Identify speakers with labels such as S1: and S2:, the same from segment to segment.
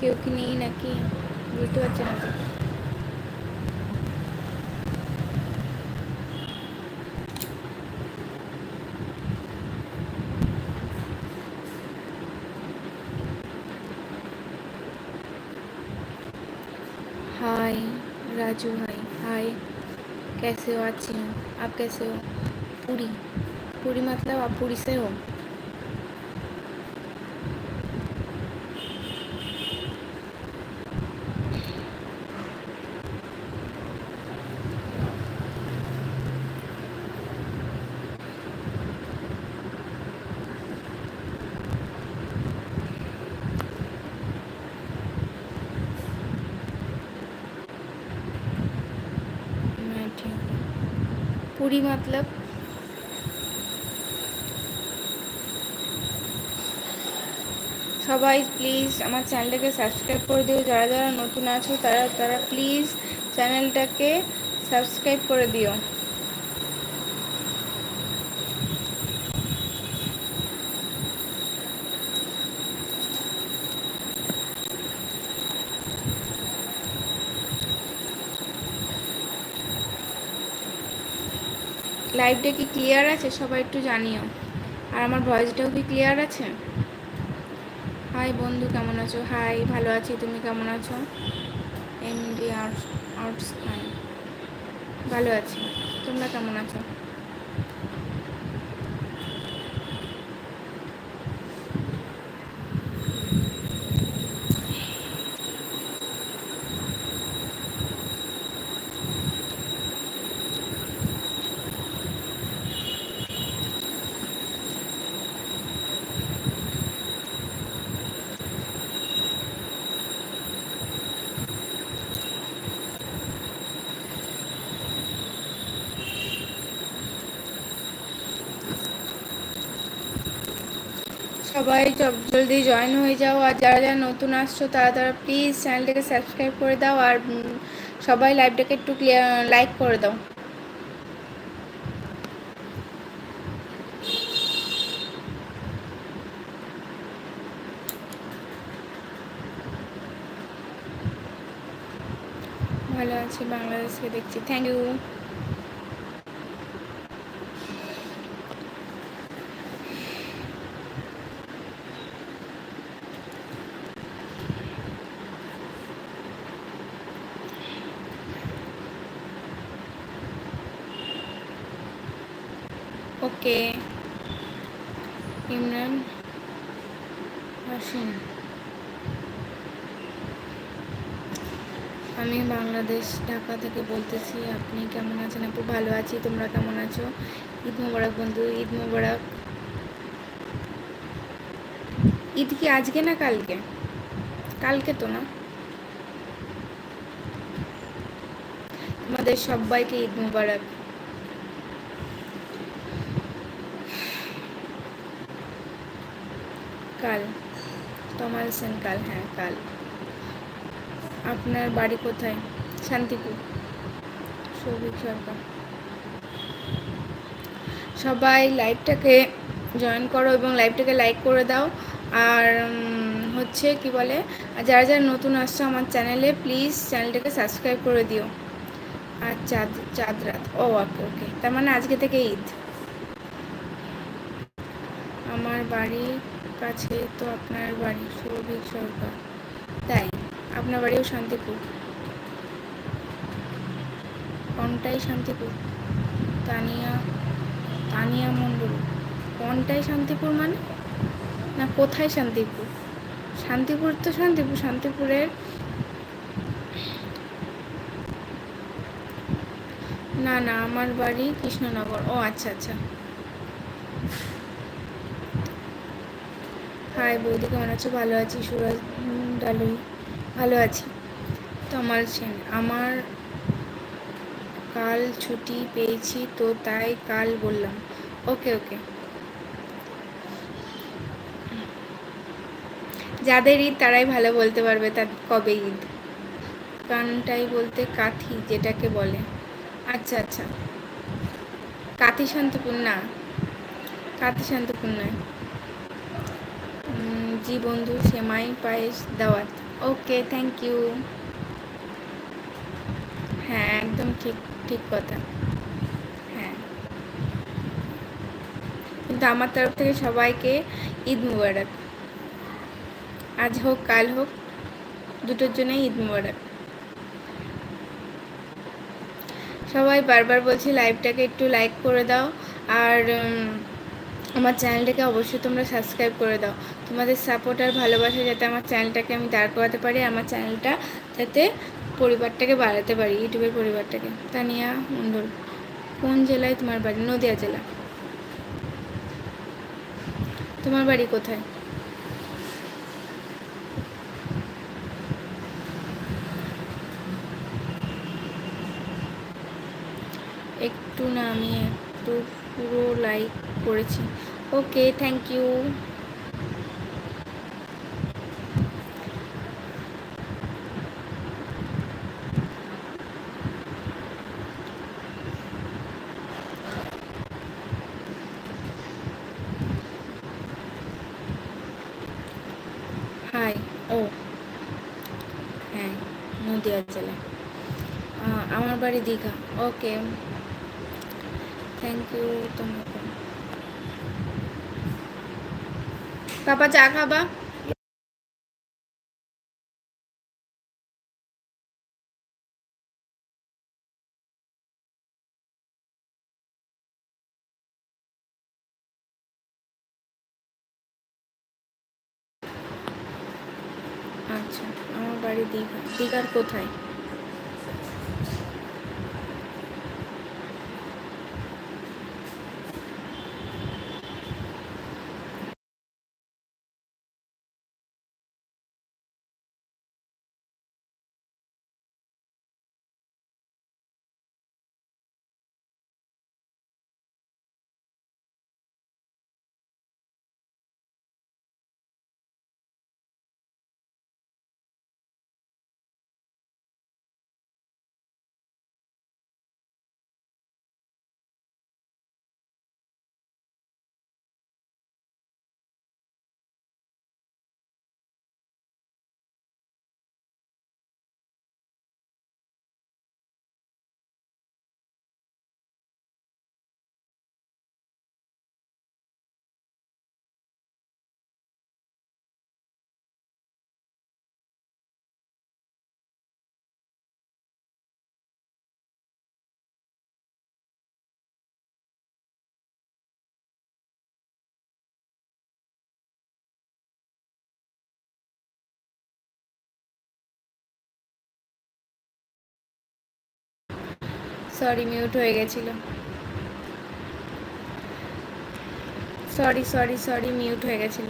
S1: কেউ কি নেই নাকি বুঝতে পারছি না তো हाय राजू भाई हाय कैसे हो अच्छे हो आप कैसे हो पूरी पूरी मतलब आप पूरी से हो हूँ। पूरी मतलब সবাই প্লিজ আমার চ্যানেলটাকে সাবস্ক্রাইব করে দিও যারা যারা নতুন আছো তারা তারা প্লিজ চ্যানেলটাকে সাবস্ক্রাইব করে দিও লাইভটা কি ক্লিয়ার আছে? সবাই একটু জানিও। আর আমার ভয়েসটাও কি ক্লিয়ার আছে? হাই বন্ধু, কেমন আছো? হাই ভালো আছি। তুমি কেমন আছো? এমডি আর্টস আর্টস খান ভালো আছি। তোমরা কেমন আছো? সবাই জলদি জয়েন হয়ে যাও। আর যারা যারা নতুন আসছো, তারা তারা প্লিজ চ্যানেলটাকে সাবস্ক্রাইব করে দাও। আর সবাই লাইভটাকে একটু লাইক করে দাও। ভালো আছি, বাংলাদেশকে দেখছি। Thank you okay Imran Hasin আমি বাংলাদেশ ঢাকা থেকে বলতেছি, আপনি কেমন আছেন? আপু ভালো আছি, তোমরা কেমন আছো? ঈদ মোবারক বন্ধু, ঈদ মোবারক। ঈদ কি আজকে না কালকে? কালকে তো না। তোমাদের সবাইকে ঈদ মোবারক। কাল। তমাল সেন কাল হ্যাঁ কাল। আপনার বাড়ি কোথায়? শান্তিপুর। সৌভিক সরকার। সবাই লাইভটাকে জয়েন করো এবং লাইভটাকে লাইক করে দাও। আর হচ্ছে কি বলে যারা যারা নতুন আসছো আমার চ্যানেলে প্লিজ চ্যানেলটাকে সাবস্ক্রাইব করে দিও। আর চাঁদ চাঁদ রাত। ও ওকে ওকে তার মানে আজকে থেকে ঈদ। আমার বাড়ির কাছে তো আপনার বাড়ি, সৌভিক সরকার। তাই, আপনার বাড়িও শান্তিপুর। কোনটাই শান্তিপুর। তানিয়া তানিয়া মণ্ডল। কোনটাই শান্তিপুর মানে? না, কোথায় শান্তিপুর? শান্তিপুর তো শান্তিপুর, শান্তিপুরের না না, আমার বাড়ি কৃষ্ণনগর। ও আচ্ছা আচ্ছা। হাই বৌদি, কেমন আছো? ভালো আছি, সুরজ ডালুই, ভালো আছি। তমাল সেন, আমার কাল ছুটি পেয়েছি তো তাই কাল বললাম। ওকে ওকে। যাদের ঈদ তারাই ভালো বলতে পারবে তার কবে ঈদ। কানটাই বলতে কাথি যেটাকে বলে। আচ্ছা আচ্ছা। কাথি শান্তপুর না। কাথি শান্তপুর নয় জি বন্ধু, সেমাই পায়েস দাওয়াত। ওকে থ্যাংক ইউ হ্যাঁ একদম ঠিক। ঠিক কথা। হ্যাঁ। কিন্তু আমার তরফ থেকে সবাইকে ঈদ মুবারক। আজ হোক, কাল হোক, দুটোর জন্যই ঈদ মুবারক। সবাই বারবার বলছি লাইভটাকে একটু লাইক করে দাও আর আমার চ্যানেলটাকে অবশ্যই তোমরা সাবস্ক্রাইব করে দাও। তোমাদের সাপোর্ট আর ভালোবাসা যাতে আমার চ্যানেলটাকে আমি দাঁড় করাতে পারি, আমার চ্যানেলটা যাতে পরিবারটাকে বাড়াতে পারি, ইউটিউবের পরিবারটাকে। তানিয়া মন্ডল কোন জেলায় তোমার বাড়ি? নদিয়া জেলা। তোমার বাড়ি কোথায়? একটু না, আমি একটু পুরো লাইক করেছি। ওকে থ্যাংক ইউ হাই ও। হ্যাঁ নদিয়া জেলা আমার বাড়ি দীঘা। ওকে। থ্যাংক ইউ তোমাকে। পাপা চা খাবা? দীঘা দীঘার কোথায়? সরি মিউট হয়ে গেছিল। সরি সরি সরি মিউট হয়ে গেছিল।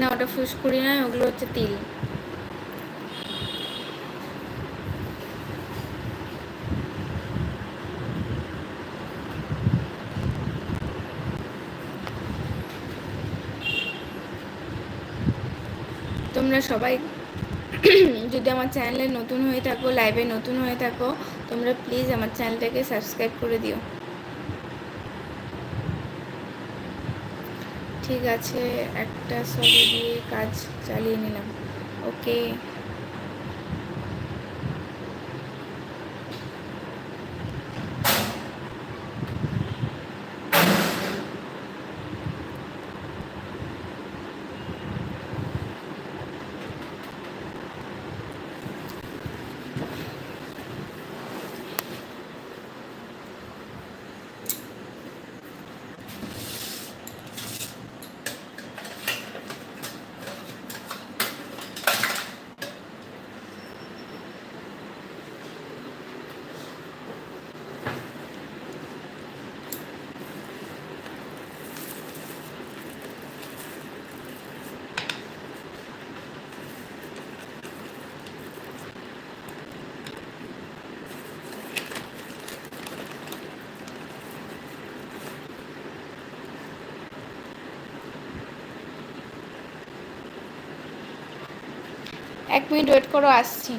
S1: না, ওটা ফুসকুড়ি নয়, ওগুলো হচ্ছে তিল। তোমরা সবাই যদি আমার চ্যানেলে নতুন হয়ে থাকো লাইভে নতুন হয়ে থাকো, তোমরা প্লিজ আমার চ্যানেলটাকে সাবস্ক্রাইব করে দিও। ঠিক আছে, একটা সরি দিয়ে কাজ চালিয়ে নিলাম। ওকে এক মিনিট ওয়েট করো আসছি।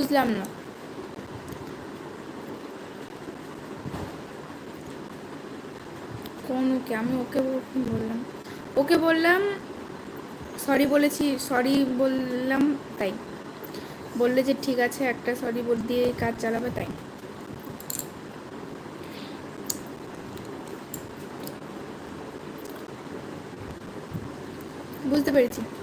S1: বুঝলাম না। কোন ওকে আমি ওকে বললাম। ওকে বললাম সরি বলেছি সরি বললাম, তাই। বললে যে ঠিক আছে, একটা সরি বল, দিয়ে কাজ চালাবে, তাই। বুঝতে পেরেছি।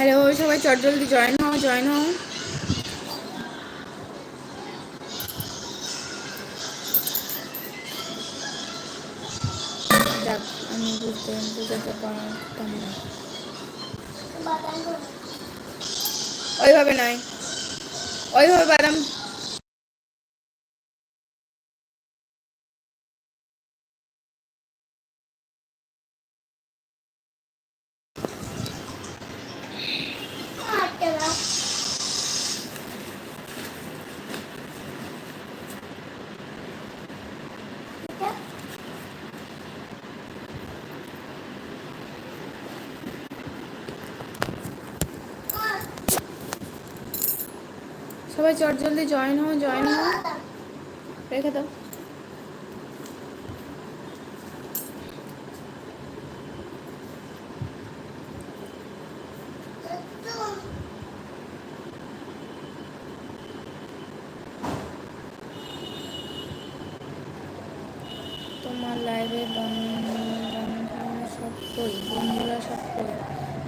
S1: হ্যালো সবাই চট জলদি জয়েন হও জয়েন হও। আমি বুঝতে ওইভাবে নয়। ওইভাবে বাদাম সবাই চট জলদি জয়েন হও জয়েন হও। রেখে দাও তোমার লাইভে বন্ধুরা সব কই বন্ধুরা সব কই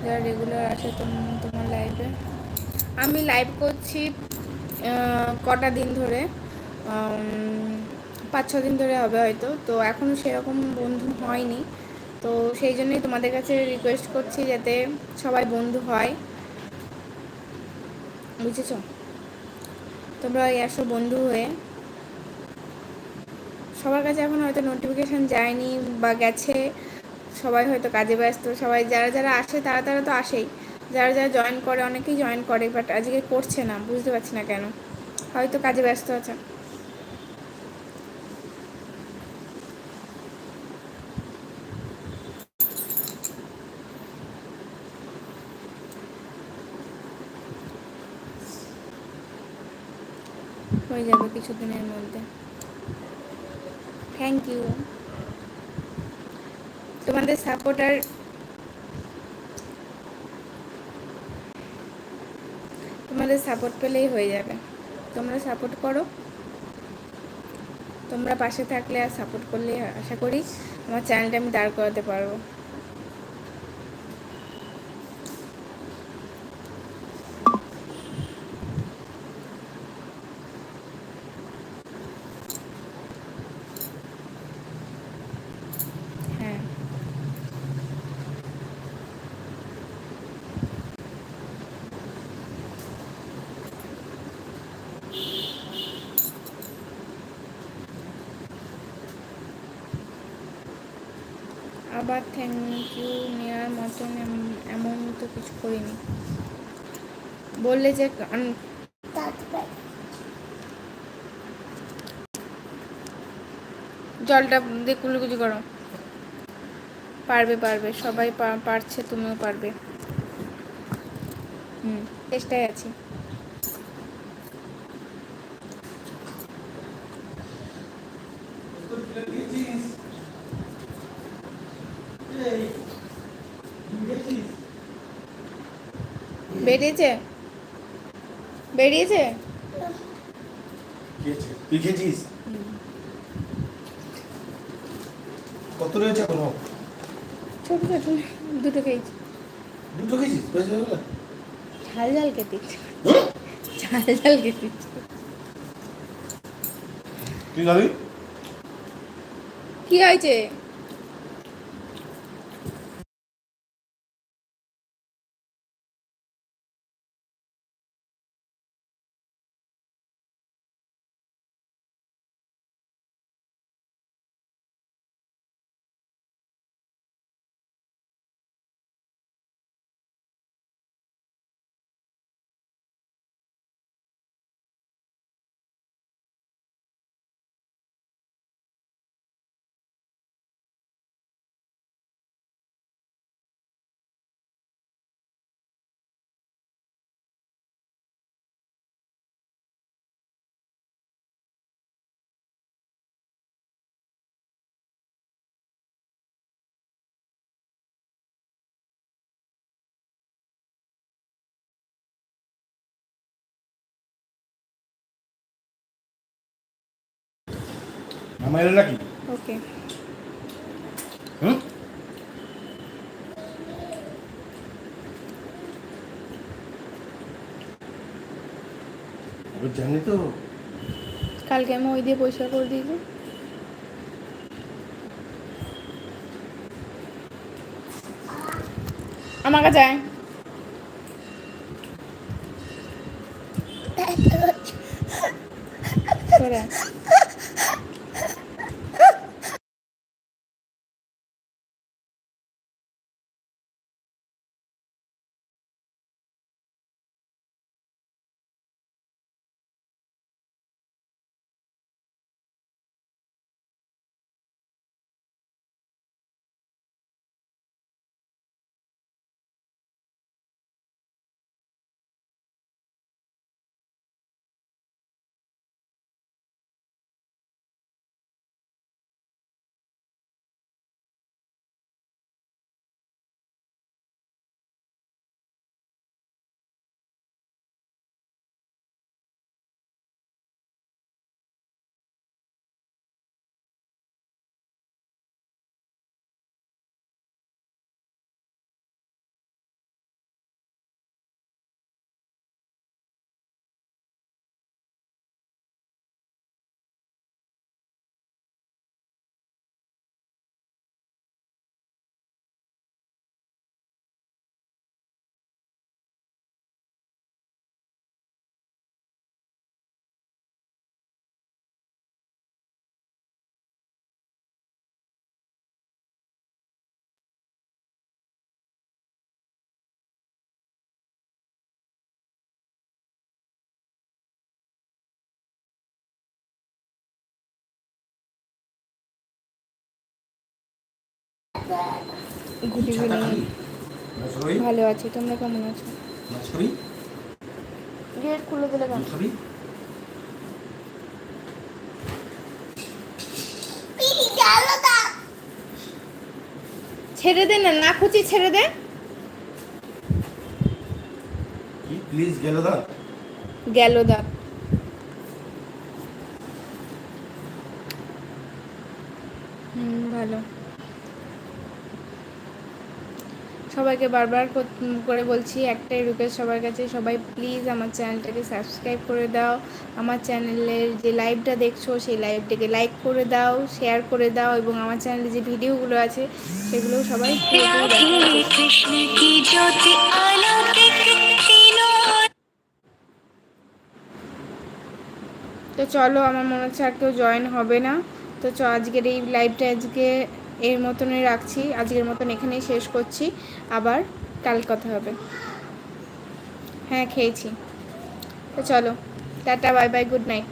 S1: যারা রেগুলার আছে তোম- তোমার লাইভে আমি লাইভ করছি আহ, কটা দিন ধরে পাঁচ, ছ দিন ধরে হবে হয়তো। তো এখনও সেরকম বন্ধু হয়নি। তো সেই জন্যই তোমাদের কাছে রিকোয়েস্ট করছি যাতে সবাই বন্ধু হয়। বুঝেছ? তোমরা আসো বন্ধু হয়ে। সবার কাছে এখন হয়তো নোটিফিকেশান যায়নি বা গেছে। সবাই হয়তো কাজে ব্যস্ত। সবাই যারা যারা আসে, তারা তারা তো আসেই। যারা যারা জয়েন করে, অনেকেই জয়েন করে বাট আজকে করছে না। বুঝতে পারছি না কেন। হয়তো কাজে ব্যস্ত আছে। হয়ে যাবে কিছুদিনের মধ্যে। থ্যাংক ইউ তোমাদের সাপোর্টার তোমাদের সাপোর্ট পেলেই হয়ে যাবে। তোমরা সাপোর্ট করো। তোমরা পাশে থাকলে আর সাপোর্ট করলে আশা করি আমার চ্যানেলটা আমি দাঁড় করাতে পারব। আবার থ্যাংক ইউ নেওয়ার মতন এমন তো কিছু করিনি। বললে যে জলটা দিয়ে কুলকুচি করো। পারবে পারবে। সবাই পারছে, তুমিও পারবে। হুম, চেষ্টায় আছি। বেরিয়েছে? বেরিয়েছে।
S2: তুই খেয়েছিস কত রয়েছে এখনও
S1: ছোট ছোট দুটো খেয়েছি
S2: দুটো খেয়েছিস?
S1: ঝাল ঝাল খেতে ঝাল ঝাল খেতে করছে।
S2: খাবি?
S1: কি হয়েছে?
S2: আমার এলো নাকি?
S1: ওকে।
S2: হুম? জানি তো।
S1: কালকে আমি ওই দিয়ে পরিষ্কার করে দিয়েছি আমার কাছে আয়। গুড ইভিনিং ভালো আছি তোমরা কেমন আছো? গেট খুলে দিলে কেন?
S2: মশারি
S1: ছেড়ে দে না না খুঁচি ছেড়ে দে।
S2: কি? প্লিজ গেল দা।
S1: গেল দা। হুম ভালো। সবাইকে বারবার করে বলছি একটাই রিকোয়েস্ট সবার কাছে সবাই প্লিজ আমার চ্যানেলটাকে সাবস্ক্রাইব করে দাও। আমার চ্যানেলের যে লাইভটা দেখছ সেই লাইভটাকে লাইক করে দাও শেয়ার করে দাও এবং আমার চ্যানেলে যে ভিডিওগুলো আছে সেগুলো সবাই তো চলো আমার মনে হচ্ছে আর কেউ জয়েন হবে না। তো চ আজকের এই লাইভটা আজকে এর মতনই রাখছি, আজকের মতন এখানেই শেষ করছি, আবার কাল কথা হবে। হ্যাঁ খেয়েছি। তো চলো, tata, bye bye, good night.